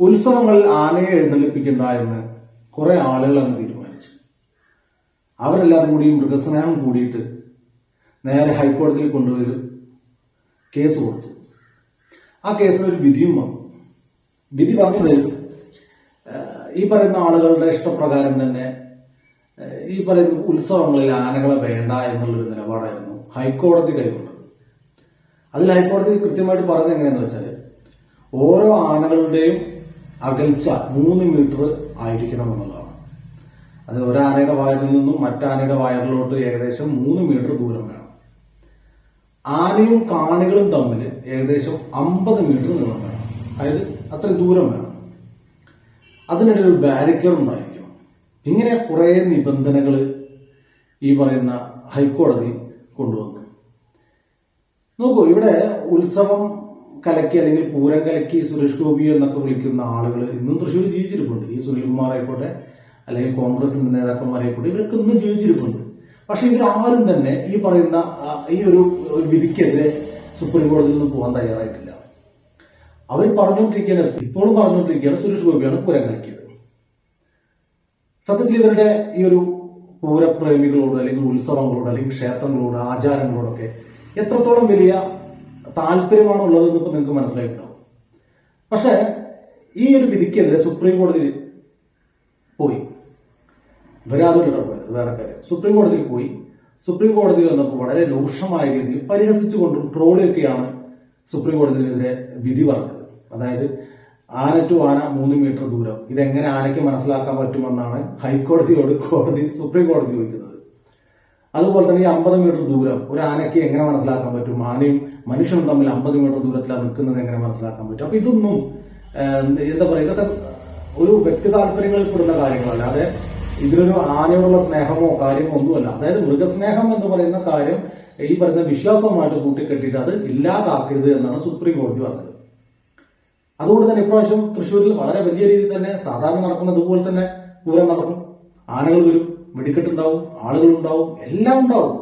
ഉത്സവങ്ങളിൽ ആനയെ എഴുന്നള്ളിപ്പിക്കണ്ട എന്ന് കുറെ ആളുകൾ അങ്ങ് തീരുമാനിച്ചു. അവരെല്ലാവരും കൂടി മൃഗസ്നേഹം കൂടിയിട്ട് നേരെ ഹൈക്കോടതിയിൽ കൊണ്ടുപോയി കേസ് കൊടുത്തു. ആ കേസിൽ ഒരു വിധിയും വന്നു. വിധി ഏഹ്, ഈ പറയുന്ന ആളുകളുടെ ഇഷ്ടപ്രകാരം തന്നെ ഈ പറയുന്ന ഉത്സവങ്ങളിൽ ആനകളെ വേണ്ട എന്നുള്ളൊരു നിലപാടായിരുന്നു ഹൈക്കോടതി കൈകൊണ്ടത് അതിൽ ഹൈക്കോടതി കൃത്യമായിട്ട് പറഞ്ഞത് എങ്ങനെയാണെന്ന് വെച്ചാൽ ഓരോ ആനകളുടെയും അകൽച്ച മൂന്ന് മീറ്റർ ആയിരിക്കണം എന്നുള്ളതാണ് അത് ഒരാനയുടെ വയറിൽ നിന്നും മറ്റാനയുടെ വയറിലോട്ട് ഏകദേശം മൂന്ന് മീറ്റർ ദൂരം വേണം. ആനയും കാണികളും തമ്മിൽ ഏകദേശം അമ്പത് മീറ്റർ നീളം വേണം. അതായത് അത്ര ദൂരം വേണം. അതിനിടയിൽ ഒരു ബാരിക്കേഡ് ഉണ്ടായിരിക്കണം. ഇങ്ങനെ കുറെ നിബന്ധനകൾ ഈ പറയുന്ന ഹൈക്കോടതി കൊണ്ടുവന്നു. നോക്കൂ ഇവിടെ ഉത്സവം കലക്കി അല്ലെങ്കിൽ പൂരം കലക്കി സുരേഷ് ഗോപി എന്നൊക്കെ വിളിക്കുന്ന ആളുകൾ ഇന്നും തൃശ്ശൂർ ജീവിച്ചിരിപ്പുണ്ട്. ഈ സുനിൽകുമാർ ആയിക്കോട്ടെ അല്ലെങ്കിൽ കോൺഗ്രസിന്റെ നേതാക്കന്മാരായിക്കോട്ടെ ഇവരൊക്കെ ഇന്നും ജീവിച്ചിരിപ്പുണ്ട്. പക്ഷെ ഇവരാരും തന്നെ ഈ പറയുന്ന ഈ ഒരു വിധിക്കെതിരെ സുപ്രീം കോടതിയിൽ നിന്ന് പോകാൻ തയ്യാറായിട്ടില്ല. അവർ പറഞ്ഞുകൊണ്ടിരിക്കുകയാണ് ഇപ്പോഴും പറഞ്ഞുകൊണ്ടിരിക്കുകയാണ് സുരേഷ് ഗോപിയാണ് പൂരം കലക്കിയത്. സത്യത്തിൽ ഇവരുടെ ഈ ഒരു പൂരപ്രേമികളോട് അല്ലെങ്കിൽ ഉത്സവങ്ങളോട് അല്ലെങ്കിൽ ക്ഷേത്രങ്ങളോട് ആചാരങ്ങളോടൊക്കെ എത്രത്തോളം വലിയ താല്പര്യമാണ് ഉള്ളതെന്ന് നിങ്ങൾക്ക് മനസ്സിലായിട്ടുണ്ടാവും. പക്ഷെ ഈ ഒരു വിധിക്കെതിരെ സുപ്രീം കോടതിയിൽ പോയി. പോയത് വേറെ കാര്യം. സുപ്രീം കോടതിയിൽ പോയി. സുപ്രീം കോടതിയിൽ വന്നപ്പോൾ വളരെ രൂക്ഷമായ രീതിയിൽ പരിഹസിച്ചുകൊണ്ടും ട്രോളിയൊക്കെയാണ് സുപ്രീം കോടതിയിലെതിരെ വിധി പറഞ്ഞത്. അതായത് ആന ടു ആന മൂന്ന് മീറ്റർ ദൂരം. ഇതെങ്ങനെ ആനയ്ക്ക് മനസ്സിലാക്കാൻ പറ്റുമെന്നാണ് ഹൈക്കോടതിയോട് കോടതി സുപ്രീം കോടതി ചോദിക്കുന്നത്. അതുപോലെ തന്നെ ഈ അമ്പത് മീറ്റർ ദൂരം ഒരു ആനയ്ക്ക് എങ്ങനെ മനസ്സിലാക്കാൻ പറ്റും? ആനയും മനുഷ്യനും തമ്മിൽ അമ്പത് മീറ്റർ ദൂരത്തിലാണ് നിൽക്കുന്നത് എങ്ങനെ മനസ്സിലാക്കാൻ പറ്റും? അപ്പൊ ഇതൊന്നും എന്താ പറയുക ഇതൊക്കെ ഒരു വ്യക്തി താല്പര്യങ്ങളിൽ പെടുന്ന കാര്യങ്ങളല്ല. അതെ ഇതിലൊരു ആനയോടുള്ള സ്നേഹമോ കാര്യമോ ഒന്നുമല്ല. അതായത് മൃഗസ്നേഹം എന്ന് പറയുന്ന കാര്യം ഈ പറയുന്ന വിശ്വാസവുമായിട്ട് കൂട്ടിക്കെട്ടിയിട്ട് അത് ഇല്ലാതാക്കരുത് എന്നാണ് സുപ്രീം കോടതി പറഞ്ഞത്. അതുകൊണ്ട് തന്നെ ഇപ്രാവശ്യം തൃശ്ശൂരിൽ വളരെ വലിയ രീതിയിൽ തന്നെ സാധാരണ നടക്കുന്നത് ഇതുപോലെ തന്നെ പൂരം നടക്കും. ആനകൾ വരും വെടിക്കെട്ടുണ്ടാവും ആളുകൾ ഉണ്ടാവും എല്ലാം ഉണ്ടാവും.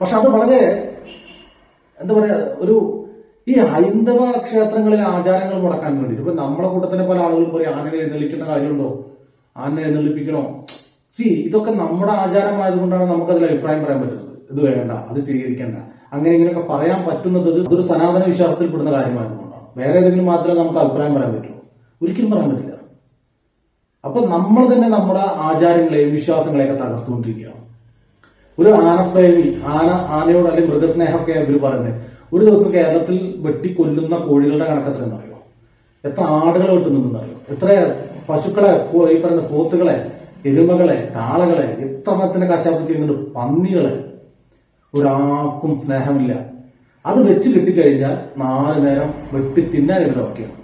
പക്ഷെ അത് വളരെ എന്താ പറയാ ഒരു ഈ ഹൈന്ദവ ക്ഷേത്രങ്ങളിലെ ആചാരങ്ങൾ മുടക്കാൻ വേണ്ടിയിട്ട്. ഇപ്പൊ നമ്മളെ കൂട്ടത്തിനെ പല ആളുകൾ പറയും ആനനെ എഴുന്നള്ളിക്കേണ്ട കാര്യമുണ്ടോ? ആനനെ എഴുന്നള്ളിപ്പിക്കണോ? സി ഇതൊക്കെ നമ്മുടെ ആചാരമായതുകൊണ്ടാണ് നമുക്കതിൽ അഭിപ്രായം പറയാൻ പറ്റുന്നത്. ഇത് വേണ്ട അത് സ്വീകരിക്കേണ്ട. അങ്ങനെ ഇങ്ങനെയൊക്കെ പറയാൻ പറ്റുന്നത് ഒരു സനാതന വിശ്വാസത്തിൽ പെടുന്ന കാര്യമായതുകൊണ്ടാണ്. വേറെ ഏതെങ്കിലും മാത്രമേ നമുക്ക് അഭിപ്രായം പറയാൻ പറ്റുള്ളൂ ഒരിക്കലും പറയാൻ പറ്റില്ല. അപ്പൊ നമ്മൾ തന്നെ നമ്മുടെ ആചാരങ്ങളെയും വിശ്വാസങ്ങളെയൊക്കെ തകർത്തുകൊണ്ടിരിക്കുകയാണ്. ഒരു ആനപ്രേമി ആന ആനയോട് അല്ലെങ്കിൽ മൃഗസ്നേഹമൊക്കെ ഇവർ പറയുന്നത്. ഒരു ദിവസം കേരളത്തിൽ വെട്ടിക്കൊല്ലുന്ന കോഴികളുടെ കണക്കത്തിൽ എന്നറിയോ എത്ര ആടുകളെ വെട്ടുന്നുണ്ടെന്നറിയോ? എത്ര പശുക്കളെ ഈ പറയുന്ന പോത്തുകളെ എരുമകളെ കാളകളെ എത്ര കശാപ്പ് ചെയ്യുന്നുണ്ട്? പന്നികളെ. ഒരാൾക്കും സ്നേഹമില്ല. അത് വെച്ച് കിട്ടിക്കഴിഞ്ഞാൽ നാല് നേരം വെട്ടി തിന്നാൻ ഇവരൊക്കെയാണ്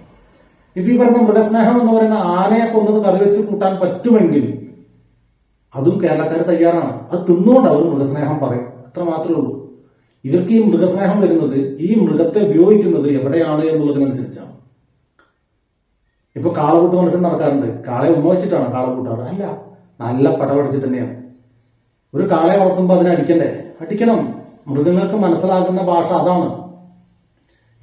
ഇപ്പൊ ഈ പറയുന്ന മൃഗസ്നേഹം എന്ന് പറയുന്ന ആനയെ കൊന്നത് കറി വെച്ച് കൂട്ടാൻ പറ്റുമെങ്കിൽ അതും കേരളക്കാർ തയ്യാറാണ്. അത് തിന്നുകൊണ്ട് അവർ മൃഗസ്നേഹം പറയും. അത്ര മാത്രമേ ഉള്ളൂ. ഇവർക്ക് ഈ മൃഗസ്നേഹം വരുന്നത് ഈ മൃഗത്തെ ഉപയോഗിക്കുന്നത് എവിടെയാണ് എന്നുള്ളതിനനുസരിച്ചാണ്. ഇപ്പൊ കാളകൂട്ട് മത്സരം നടക്കാറുണ്ട്. കാളയെ ഉമ്മ വെച്ചിട്ടാണ് കാളകൂട്ടാറ് അല്ല നല്ല പടപടിച്ചിട്ട് തന്നെയാണ്. ഒരു കാളയെ വളർത്തുമ്പോൾ അതിനെ അടിക്കണ്ടേ? അടിക്കണം. മൃഗങ്ങൾക്ക് മനസ്സിലാക്കുന്ന ഭാഷ അതാണ്.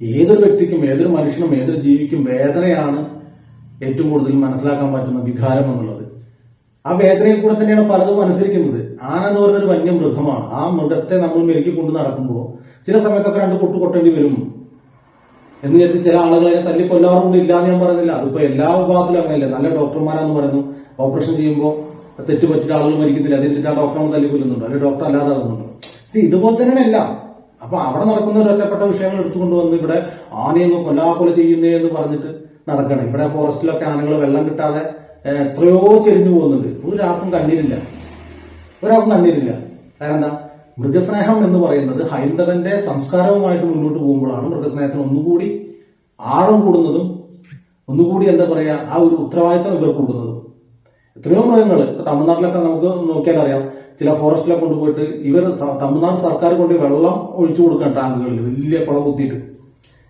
ഏതൊരു വ്യക്തിക്കും ഏതൊരു മനുഷ്യനും ഏതൊരു ജീവിക്കും വേദനയാണ് ഏറ്റവും കൂടുതൽ മനസ്സിലാക്കാൻ പറ്റുന്ന വികാരം എന്നുള്ളത്. ആ വേദനയിൽ കൂടെ തന്നെയാണ് പലതും അനുസരിക്കുന്നത്. ആന എന്ന് പറയുന്ന ഒരു വന്യ മൃഗമാണ്. ആ മൃഗത്തെ നമ്മൾ മെരുക്കി കൊണ്ട് നടക്കുമ്പോൾ ചില സമയത്തൊക്കെ രണ്ട് കൊട്ടു കൊട്ടേണ്ടി വരും. എന്ന് കരുതി ചില ആളുകളെ തല്ലി കൊല്ലാറുണ്ട്. ഇല്ല എന്ന് ഞാൻ പറയുന്നില്ല. അതിപ്പോ എല്ലാ വിഭാഗത്തിലും അങ്ങനെയല്ല? നല്ല ഡോക്ടർമാരാന്ന് പറയുന്നു. ഓപ്പറേഷൻ ചെയ്യുമ്പോൾ തെറ്റ് പറ്റിയിട്ട് ആളുകൾ മരിക്കത്തില്ല. അതിരുന്നിട്ട് ആ ഡോക്ടറെ തല്ലി കൊല്ലുന്നുണ്ട്. അല്ലെങ്കിൽ ഡോക്ടർ അല്ലാതെ ആകുന്നുണ്ട് സി ഇതുപോലെ തന്നെയാണ് എല്ലാം. അപ്പൊ അവിടെ നടക്കുന്ന ഒരു ഒറ്റപ്പെട്ട വിഷയങ്ങൾ എടുത്തുകൊണ്ട് വന്ന് ഇവിടെ ആനയൊന്നും കൊല്ലാ കൊല ചെയ്യുന്നേ എന്ന് പറഞ്ഞിട്ട് നടക്കണം. ഇവിടെ ഫോറസ്റ്റിലൊക്കെ ആനകൾ വെള്ളം കിട്ടാതെ എത്രയോ ചെരിഞ്ഞു പോകുന്നുണ്ട്. ഒരാൾക്കും കണ്ണീരില്ല. ഒരാൾക്കും കണ്ണീരില്ല. കാരണം എന്താ മൃഗസ്നേഹം എന്ന് പറയുന്നത് ഹൈന്ദവന്റെ സംസ്കാരവുമായിട്ട് മുന്നോട്ട് പോകുമ്പോഴാണ് മൃഗസ്നേഹത്തിന് ഒന്നുകൂടി ആഴം കൂടുന്നതും ഒന്നുകൂടി എന്താ പറയാ ആ ഒരു ഉത്തരവാദിത്തം ഇവർ കൂടുന്നതും എത്രയോ മൃഗങ്ങൾ ഇപ്പൊ തമിഴ്നാട്ടിലൊക്കെ നമുക്ക് നോക്കിയാൽ അറിയാം. ചില ഫോറസ്റ്റിലൊക്കെ കൊണ്ടുപോയിട്ട് ഇവർ തമിഴ്നാട് സർക്കാർ കൊണ്ട് വെള്ളം ഒഴിച്ചു കൊടുക്കാൻ ടാങ്കുകളിൽ വലിയ കുളം കുത്തിയിട്ട്.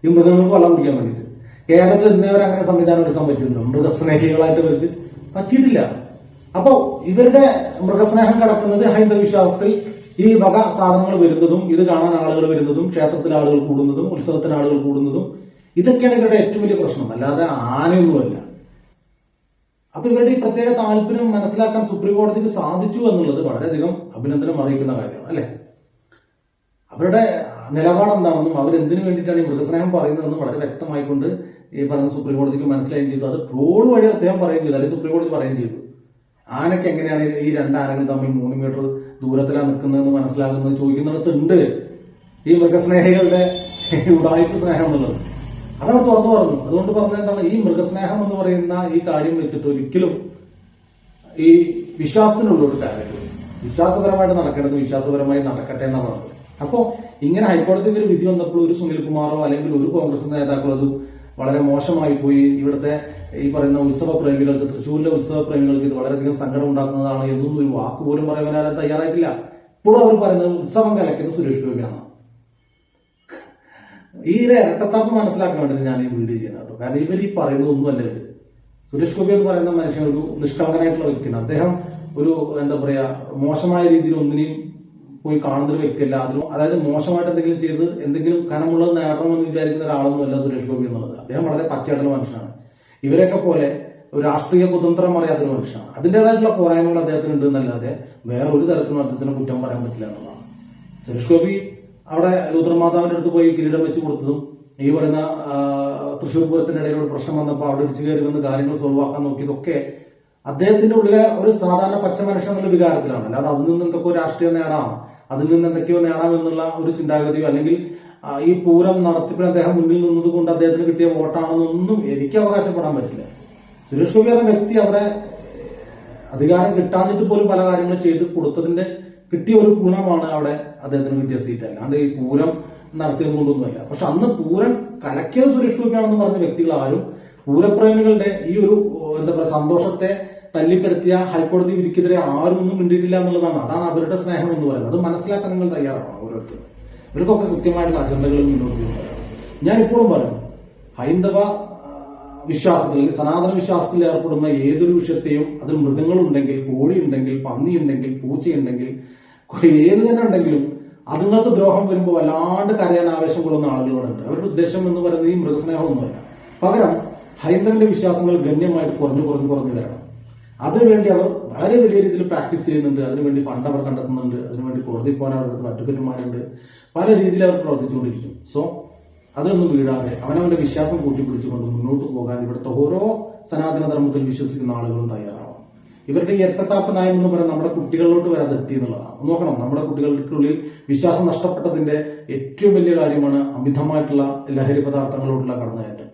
ഈ മൃഗങ്ങൾക്ക് വെള്ളം കുടിക്കാൻ വേണ്ടിയിട്ട്. കേരളത്തിൽ ഇന്നേവരെ അങ്ങനെ സംവിധാനം എടുക്കാൻ പറ്റുന്നുണ്ട് മൃഗസ്നേഹികളായിട്ട് ഇവർക്ക് പറ്റിയിട്ടില്ല. അപ്പോ ഇവരുടെ മൃഗസ്നേഹം കിടക്കുന്നത് ഹൈന്ദവ വിശ്വാസത്തിൽ ഈ വക സാധനങ്ങൾ വരുന്നതും ഇത് കാണാൻ ആളുകൾ വരുന്നതും ക്ഷേത്രത്തിൽ ആളുകൾ കൂടുന്നതും ഉത്സവത്തിന് ആളുകൾ കൂടുന്നതും ഇതൊക്കെയാണ് ഇവരുടെ ഏറ്റവും വലിയ പ്രശ്നം. അല്ലാതെ ആനയൊന്നുമല്ല. അപ്പൊ ഇവരുടെ ഈ പ്രത്യേക താല്പര്യം മനസ്സിലാക്കാൻ സുപ്രീം കോടതിക്ക് സാധിച്ചു എന്നുള്ളത് വളരെയധികം അഭിനന്ദനം അറിയിക്കുന്ന കാര്യമാണ് അല്ലെ? അവരുടെ നിലപാട് എന്താണെന്നും അവരെന്തിനു വേണ്ടിയിട്ടാണ് ഈ മൃഗസ്നേഹം പറയുന്നതെന്നും വളരെ വ്യക്തമായിക്കൊണ്ട് ഈ പറഞ്ഞ സുപ്രീം കോടതിക്ക് മനസ്സിലായും ചെയ്തു. അത് ട്രോൾ വഴി അദ്ദേഹം പറയുകയും ചെയ്തു. അല്ലെങ്കിൽ സുപ്രീം കോടതി പറയുകയും ചെയ്തു. ആനയ്ക്ക് എങ്ങനെയാണ് ഈ രണ്ട് ആനകൾ തമ്മിൽ മൂന്ന് മീറ്റർ ദൂരത്തിലാണ് നിൽക്കുന്നതെന്ന് മനസ്സിലാകുന്നത് ചോദിക്കുന്നിടത്തുണ്ട് ഈ മൃഗസ്നേഹികളുടെ ഉടായ്പ സ്നേഹം എന്നുള്ളത്. അതവർ തുറന്നു പറഞ്ഞു. അതുകൊണ്ട് പറഞ്ഞ എന്താണ്? ഈ മൃഗസ്നേഹം എന്ന് പറയുന്ന ഈ കാര്യം വെച്ചിട്ട് ഒരിക്കലും ഈ വിശ്വാസത്തിനുള്ളൊരു കാര്യം വിശ്വാസപരമായിട്ട് നടക്കേണ്ടത് വിശ്വാസപരമായി നടക്കട്ടെ എന്നാണ് പറഞ്ഞത്. അപ്പോ ഇങ്ങനെ ഹൈക്കോടതിയിൽ ഒരു വിധി വന്നപ്പോൾ ഒരു സുനിൽകുമാറോ അല്ലെങ്കിൽ ഒരു കോൺഗ്രസ് നേതാക്കളോ അത് വളരെ മോശമായി പോയി. ഇവിടുത്തെ ഈ പറയുന്ന ഉത്സവ പ്രേമികൾക്ക് തൃശ്ശൂരിലെ ഉത്സവ പ്രേമികൾക്ക് ഇത് വളരെയധികം സങ്കടം ഉണ്ടാക്കുന്നതാണ് എന്നൊന്നും ഒരു വാക്ക് പോലും പറയാൻ ആരും തയ്യാറായിട്ടില്ല. ഇപ്പോഴും അവർ പറയുന്നത് ഉത്സവം കലയ്ക്കുന്ന സുരേഷ് ഗോപിയാണ്. ഈ ഇരട്ടത്താപ്പ് മനസ്സിലാക്കാൻ വേണ്ടി ഞാൻ ഈ വീഡിയോ ചെയ്യുന്നത് കേട്ടോ. കാരണം ഇവർ ഈ പറയുന്നത് ഒന്നുമല്ല ഇത് സുരേഷ് ഗോപി എന്ന് പറയുന്ന മനുഷ്യൻ ഒരു നിഷ്കളങ്കനായിട്ടുള്ള വ്യക്തിയാണ്. അദ്ദേഹം ഒരു എന്താ പറയാ മോശമായ രീതിയിൽ ഒന്നിനെയും പോയി കാണുന്ന ഒരു വ്യക്തിയല്ല അതിലും അതായത് മോശമായിട്ട് എന്തെങ്കിലും ചെയ്ത് എന്തെങ്കിലും കനമുള്ളത് നേടണമെന്ന് വിചാരിക്കുന്ന ഒരാളൊന്നുമല്ല സുരേഷ് ഗോപി എന്നുള്ളത്. അദ്ദേഹം വളരെ പച്ചയായിട്ടുള്ള മനുഷ്യനാണ്. ഇവരെയൊക്കെ പോലെ രാഷ്ട്രീയ കുതന്ത്രം അറിയാത്തൊരു മനുഷ്യനാണ്. അതിന്റെതായിട്ടുള്ള പോരായ്മകൾ അദ്ദേഹത്തിന് ഉണ്ട് എന്നല്ലാതെ വേറെ ഒരു തരത്തിലും അദ്ദേഹത്തിന് കുറ്റം പറയാൻ പറ്റില്ല എന്നുള്ളതാണ്. സുരേഷ് ഗോപി അവിടെ രൂത്രമാതാവിന്റെ അടുത്ത് പോയി കിരീടം വെച്ച് കൊടുത്തതും ഈ പറയുന്ന തൃശ്ശൂർ പൂരത്തിന്റെ ഇടയിലൂടെ പ്രശ്നം വന്നപ്പോൾ അവിടെ ഇടിച്ചു കയറി വന്ന് കാര്യങ്ങൾ സോൾവാക്കാൻ നോക്കിയതൊക്കെ അദ്ദേഹത്തിന്റെ ഉള്ളിലെ ഒരു സാധാരണ പച്ച മനുഷ്യൻ എന്നുള്ള വികാരത്തിലാണ്. അല്ലാതെ അതിൽ നിന്ന് ഒരു രാഷ്ട്രീയം നേടാം? അതിൽ നിന്ന് എന്തൊക്കെയോ നേടാം എന്നുള്ള ഒരു ചിന്താഗതിയോ അല്ലെങ്കിൽ ഈ പൂരം നടത്തിപ്പിന് അദ്ദേഹം മുന്നിൽ നിന്നത് കൊണ്ട് അദ്ദേഹത്തിന് കിട്ടിയ വോട്ടാണെന്നൊന്നും എനിക്ക് അവകാശപ്പെടാൻ പറ്റില്ല. സുരേഷ് ഗോപി എന്ന വ്യക്തി അവിടെ അധികാരം കിട്ടാഞ്ഞിട്ട് പോലും പല കാര്യങ്ങളും ചെയ്ത് കൊടുത്തതിന്റെ കിട്ടിയ ഒരു ഗുണമാണ് അവിടെ അദ്ദേഹത്തിന് കിട്ടിയ സീറ്റ് അല്ലാണ്ട് ഈ പൂരം നടത്തിയത് കൊണ്ടൊന്നുമല്ല പക്ഷെ അന്ന് പൂരം കലക്കിയത് സുരേഷ് ഗോപിയാണെന്ന് പറഞ്ഞ വ്യക്തികൾ ആരും പൂരപ്രേമികളുടെ ഈ ഒരു എന്താ പറയുക സന്തോഷത്തെ തല്ലിക്കെടുത്തിയ ഹൈക്കോടതി വിധിക്കെതിരെ ആരും ഒന്നും മിണ്ടിയിട്ടില്ല എന്നുള്ളതാണ്. അതാണ് അവരുടെ സ്നേഹം എന്ന് പറയുന്നത്. അത് മനസ്സിലാക്കാൻ നിങ്ങൾ തയ്യാറാണ് ഓരോരുത്തരും? ഇവർക്കൊക്കെ കൃത്യമായിട്ടുള്ള അജണ്ടകൾ മുന്നോട്ട് കൊണ്ടുവരണം. ഞാൻ ഇപ്പോഴും പറയുന്നു ഹൈന്ദവ വിശ്വാസത്തിൽ അല്ലെങ്കിൽ സനാതന വിശ്വാസത്തിൽ ഏർപ്പെടുന്ന ഏതൊരു വിഷയത്തെയും അതിൽ മൃഗങ്ങളുണ്ടെങ്കിൽ കോഴിയുണ്ടെങ്കിൽ പന്നിയുണ്ടെങ്കിൽ പൂച്ചയുണ്ടെങ്കിൽ ഏത് തന്നെ ഉണ്ടെങ്കിലും അതുങ്ങൾക്ക് ദ്രോഹം വരുമ്പോൾ വല്ലാണ്ട് കരയാൻ ആവേശം കൊള്ളുന്ന ആളുകളുണ്ട് അവരുടെ ഉദ്ദേശം എന്ന് പറയുന്നത് ഈ മൃഗസ്നേഹമൊന്നുമല്ല. പകരം ഹൈന്ദവന്റെ വിശ്വാസങ്ങൾ ഗണ്യമായിട്ട് കുറഞ്ഞു കുറഞ്ഞു കുറഞ്ഞു വരണം. അതിനുവേണ്ടി അവർ വളരെ വലിയ രീതിയിൽ പ്രാക്ടീസ് ചെയ്യുന്നുണ്ട്. അതിനുവേണ്ടി ഫണ്ട് അവർ കണ്ടെത്തുന്നുണ്ട്. അതിനുവേണ്ടി കോടതി പോകാൻ അവരുടെ അഡ്വക്കറ്റുമാരുണ്ട് പല രീതിയിൽ അവർ പ്രവർത്തിച്ചുകൊണ്ടിരിക്കും. സോ അതിലൊന്നും വീഴാതെ അവനവന്റെ വിശ്വാസം കൂട്ടിപ്പിടിച്ചുകൊണ്ട് മുന്നോട്ട് പോകാൻ ഇവിടുത്തെ ഓരോ സനാതന ധർമ്മത്തിൽ വിശ്വസിക്കുന്ന ആളുകളും തയ്യാറാവണം. ഇവരുടെ ഈ എത്തത്താപ്പ് നയം എന്ന് പറയുന്നത് നമ്മുടെ കുട്ടികളിലോട്ട് വരെ എത്തി എന്നുള്ളതാണ് നോക്കണം. നമ്മുടെ കുട്ടികൾക്കുള്ളിൽ വിശ്വാസം നഷ്ടപ്പെട്ടതിന്റെ ഏറ്റവും വലിയ കാര്യമാണ് അമിതമായിട്ടുള്ള ലഹരി പദാർത്ഥങ്ങളോടുള്ള കടന്നുകയറ്റം.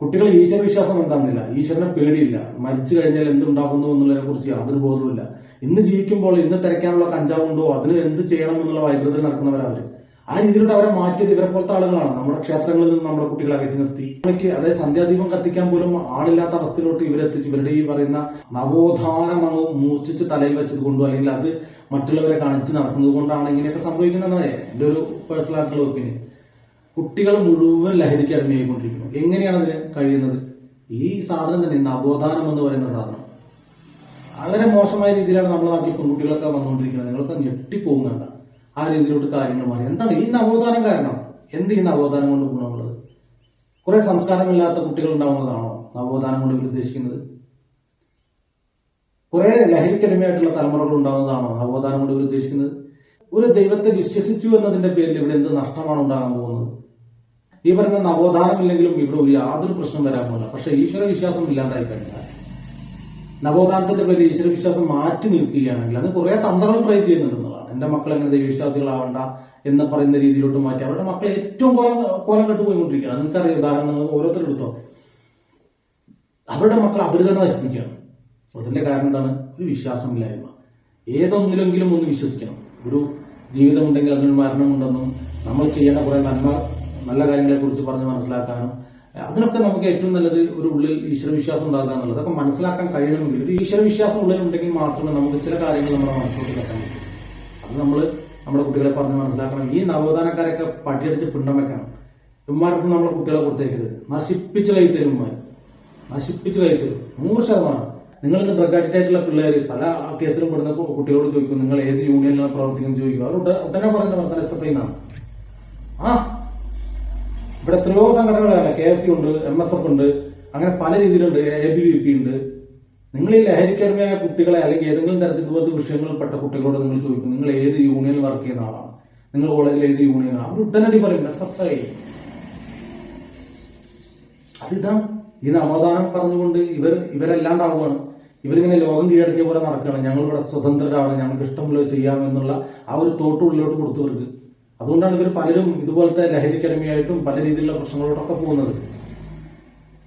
കുട്ടികൾ ഈശ്വര വിശ്വാസം എന്താണെന്നില്ല ഈശ്വരനെ പേടിയില്ല. മരിച്ചു കഴിഞ്ഞാൽ എന്തുണ്ടാകുന്നു എന്നുള്ളതിനെ കുറിച്ച് യാതൊരു ബോധവുമില്ല. ഇന്ന് ജീവിക്കുമ്പോൾ ഇന്ന് തിരക്കാനുള്ള കഞ്ചാവുണ്ടോ? അതിന് എന്ത് ചെയ്യണം എന്നുള്ള വൈകൃതത്തിൽ നടക്കുന്നവരവര് ആ രീതിയിലോട്ട് അവരെ മാറ്റിയത് ഇവരെ പോലത്തെ ആളുകളാണ്. നമ്മുടെ ക്ഷേത്രങ്ങളിൽ നിന്ന് നമ്മുടെ കുട്ടികളെ അകറ്റി നിർത്തി. ഇവിടേക്ക് അതായത് സന്ധ്യാദീപം കത്തിക്കാൻ പോലും ആളില്ലാത്ത അവസ്ഥയിലോട്ട് ഇവരെത്തിച്ച് ഇവരുടെ ഈ പറയുന്ന നവോത്ഥാനം അങ്ങ് മൂർച്ഛിച്ച് തലയിൽ വെച്ചത് കൊണ്ടോ അല്ലെങ്കിൽ അത് മറ്റുള്ളവരെ കാണിച്ച് നടക്കുന്നത് കൊണ്ടാണ് ഇങ്ങനെയൊക്കെ സംഭവിക്കുന്നതെന്നാണ് എന്റെ ഒരു പേഴ്സണൽ ആയിട്ടുള്ള ഒപ്പീനിയൻ കുട്ടികൾ മുഴുവൻ ലഹരിക്ക് അടിമയായിക്കൊണ്ടിരിക്കുന്നു. എങ്ങനെയാണ് അതിന് കഴിയുന്നത്? ഈ സാധനം തന്നെ നവോത്ഥാനം എന്ന് പറയുന്ന സാധനം. വളരെ മോശമായ രീതിയിലാണ് നമ്മുടെ നാട്ടിൽ പെൺകുട്ടികളൊക്കെ വന്നുകൊണ്ടിരിക്കുന്നത്. നിങ്ങളൊക്കെ ഞെട്ടിപ്പോകുന്നുണ്ട് ആ രീതിയിലോട്ട് കാര്യങ്ങൾ മാറി. എന്താണ് ഈ നവോത്ഥാനം കാരണം? എന്ത് ഈ നവോത്ഥാനം കൊണ്ട് ഗുണമുള്ളത്? കുറെ സംസ്കാരമില്ലാത്ത കുട്ടികൾ ഉണ്ടാവുന്നതാണോ നവോത്ഥാനം കൊണ്ട് ഉദ്ദേശിക്കുന്നത്? കുറെ ലഹരിക്കടിമയായിട്ടുള്ള തലമുറകൾ ഉണ്ടാകുന്നതാണോ നവോത്ഥാനം കൊണ്ട് ഉദ്ദേശിക്കുന്നത്? ഒരു ദൈവത്തെ വിശ്വസിച്ചു എന്നതിന്റെ പേരിൽ ഇവിടെ എന്ത് നഷ്ടമാണ് ഉണ്ടാകാൻ പോകുന്നത്? ഈ പറയുന്ന നവോത്ഥാനം ഇല്ലെങ്കിലും ഇവിടെ ഒരു യാതൊരു പ്രശ്നം വരാൻ പോകില്ല പക്ഷെ ഈശ്വര വിശ്വാസം ഇല്ലാണ്ടായി കഴിഞ്ഞാൽ നവോത്ഥാനത്തിന്റെ പേരിൽ ഈശ്വര വിശ്വാസം മാറ്റി നിൽക്കുകയാണെങ്കിൽ അത് കുറെ തന്ത്രങ്ങൾ ട്രൈ ചെയ്യുന്നുണ്ടെന്നുള്ളതാണ് എന്റെ മക്കൾ എങ്ങനെ ദൈവവിശ്വാസികളാവണ്ട എന്ന് പറയുന്ന രീതിയിലോട്ട് മാറ്റി അവരുടെ മക്കളെ ഏറ്റവും കോലം കോലം കെട്ടുപോയിക്കൊണ്ടിരിക്കുകയാണ് നിങ്ങൾക്കറിയാം ഉദാഹരണങ്ങൾ ഓരോരുത്തരെടുത്തോ അവരുടെ മക്കൾ അവർ നശിപ്പിക്കുകയാണ് അതിന്റെ കാരണം എന്താണ്? ഒരു വിശ്വാസമില്ലായ്മ. ഏതൊന്നിലെങ്കിലും ഒന്ന് വിശ്വസിക്കണം. ഒരു ജീവിതമുണ്ടെങ്കിൽ അതിനൊരു മരണമുണ്ടെന്നും നമ്മൾ ചെയ്യേണ്ട കുറെ നന്മ നല്ല കാര്യങ്ങളെക്കുറിച്ച് പറഞ്ഞ് മനസ്സിലാക്കാനും അതിനൊക്കെ നമുക്ക് ഏറ്റവും നല്ലത് ഒരു ഉള്ളിൽ ഈശ്വരവിശ്വാസം ഉണ്ടാകുക എന്നുള്ളത്. അതൊക്കെ മനസ്സിലാക്കാൻ കഴിയണമെങ്കിൽ ഒരു ഈശ്വരവിശ്വാസം ഉള്ളിലുണ്ടെങ്കിൽ മാത്രമേ നമുക്ക് ചില കാര്യങ്ങൾ നമ്മുടെ മനസ്സിലോട്ട് കിട്ടാൻ പറ്റൂ. അത് നമ്മൾ നമ്മുടെ കുട്ടികളെ പറഞ്ഞ് മനസ്സിലാക്കണം. ഈ നവോത്ഥാനക്കാരൊക്കെ പട്ടിയടിച്ച് പിണ്ടം വെക്കണം. ഇമ്മാർക്ക് നമ്മളെ കുട്ടികളെ കൊടുത്തേക്കരുത്. നശിപ്പിച്ച് കൈ തരും നശിപ്പിച്ച് കൈ തരും. നൂറ് ശതമാനം. നിങ്ങൾ ഇന്ന് ഡ്രഗ് അഡിക്റ്റ് ആയിട്ടുള്ള പിള്ളേർ പല കേസിലും പെടുന്ന കുട്ടികളോട് ചോദിക്കും നിങ്ങൾ ഏത് യൂണിയനിലാണ് പ്രവർത്തിക്കുന്നത്? ചോദിക്കും. അവർ ഉട- ഉടനെ പറയുന്ന എസ് എഫ് എന്നാണ് ആ ഇവിടെ എത്രയോ സംഘടനകളല്ല കെ എസ് ഉണ്ട് എം എസ് എഫ് ഉണ്ട് അങ്ങനെ പല രീതിയിലുണ്ട്. എ ബി വി പി ഉണ്ട്. നിങ്ങൾ ഈ ലഹരിക്കടിമയായ കുട്ടികളെ അല്ലെങ്കിൽ ഏതെങ്കിലും തരത്തിൽ ഇതുപോലത്തെ വിഷയങ്ങളിൽപ്പെട്ട കുട്ടികളോട് നിങ്ങൾ ചോദിക്കും നിങ്ങൾ ഏത് യൂണിയനിൽ വർക്ക് ചെയ്യുന്ന ആളാണ്? നിങ്ങൾ കോളേജിൽ ഏത് യൂണിയനാണ് അവർ ഉടനടി പറയും എസ് എഫ് ഐ അതിതാണ് ഈ നവോത്ഥാനം പറഞ്ഞുകൊണ്ട് ഇവർ ഇവരല്ലാണ്ടാവുകയാണ്. ഇവരിങ്ങനെ ലോകം കീഴടക്കിയ പോലെ നടക്കുകയാണ്. ഞങ്ങളിവിടെ സ്വതന്ത്രരാണ് ഞങ്ങൾക്ക് ഇഷ്ടമുള്ളത് ചെയ്യാമെന്നുള്ള ആ ഒരു തോട്ടുള്ളിലോട്ട് കൊടുത്തവർക്ക്. അതുകൊണ്ടാണ് ഇവർ പലരും ഇതുപോലത്തെ ലഹരിക്കടിമയായിട്ടും പല രീതിയിലുള്ള പ്രശ്നങ്ങളോടൊക്കെ പോകുന്നത്.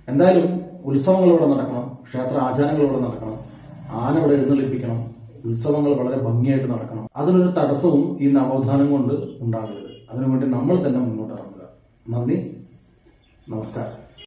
എന്തായാലും ഉത്സവങ്ങൾ ഇവിടെ നടക്കണം ക്ഷേത്ര ആചാരങ്ങൾ ഇവിടെ നടക്കണം ആന ഇവിടെ എഴുന്നള്ളിപ്പിക്കണം ഉത്സവങ്ങൾ വളരെ ഭംഗിയായിട്ട് നടക്കണം. അതിനൊരു തടസ്സവും ഈ നവോത്ഥാനം കൊണ്ട് ഉണ്ടാകരുത്. അതിനുവേണ്ടി നമ്മൾ തന്നെ മുന്നോട്ട് ഇറങ്ങുക. നന്ദി. നമസ്കാരം.